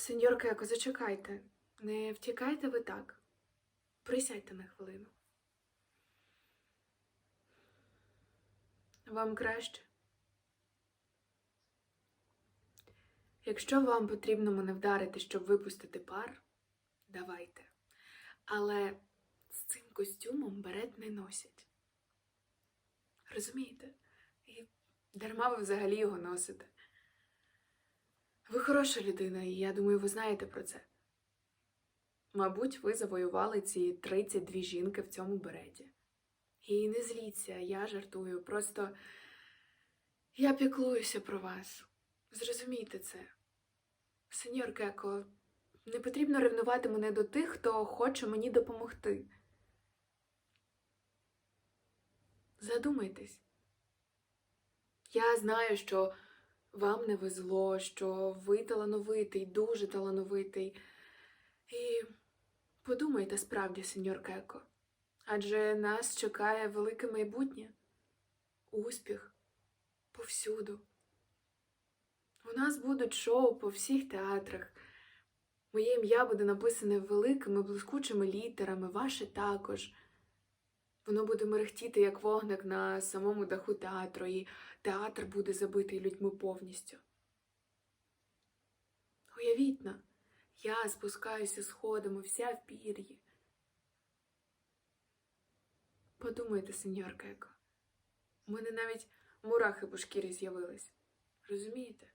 Сеньор Кеко, зачекайте. Не втікайте ви так. Присядьте на хвилину. Вам краще. Якщо вам потрібно мене вдарити, щоб випустити пар, давайте. Але з цим костюмом берет не носять. Розумієте? І дарма ви взагалі його носите. Ви хороша людина, і я думаю, ви знаєте про це. Мабуть, ви завоювали ці 32 жінки в цьому береті. І не зліться, я жартую. Просто я піклуюся про вас. Зрозумійте це. Сеньор Кеко, не потрібно ревнувати мене до тих, хто хоче мені допомогти. Задумайтесь. Я знаю, що вам не везло, що ви талановитий, дуже талановитий. І подумайте справді, сеньор Кеко, адже нас чекає велике майбутнє, успіх повсюду. У нас будуть шоу по всіх театрах. Моє ім'я буде написане великими блискучими літерами, ваше також. Воно буде мерехтіти, як вогник на самому даху театру, і театр буде забитий людьми повністю. Уявіть я спускаюся сходами, вся в пір'ї. Подумайте, сеньор Кеко, у мене навіть мурахи по шкірі з'явились. Розумієте?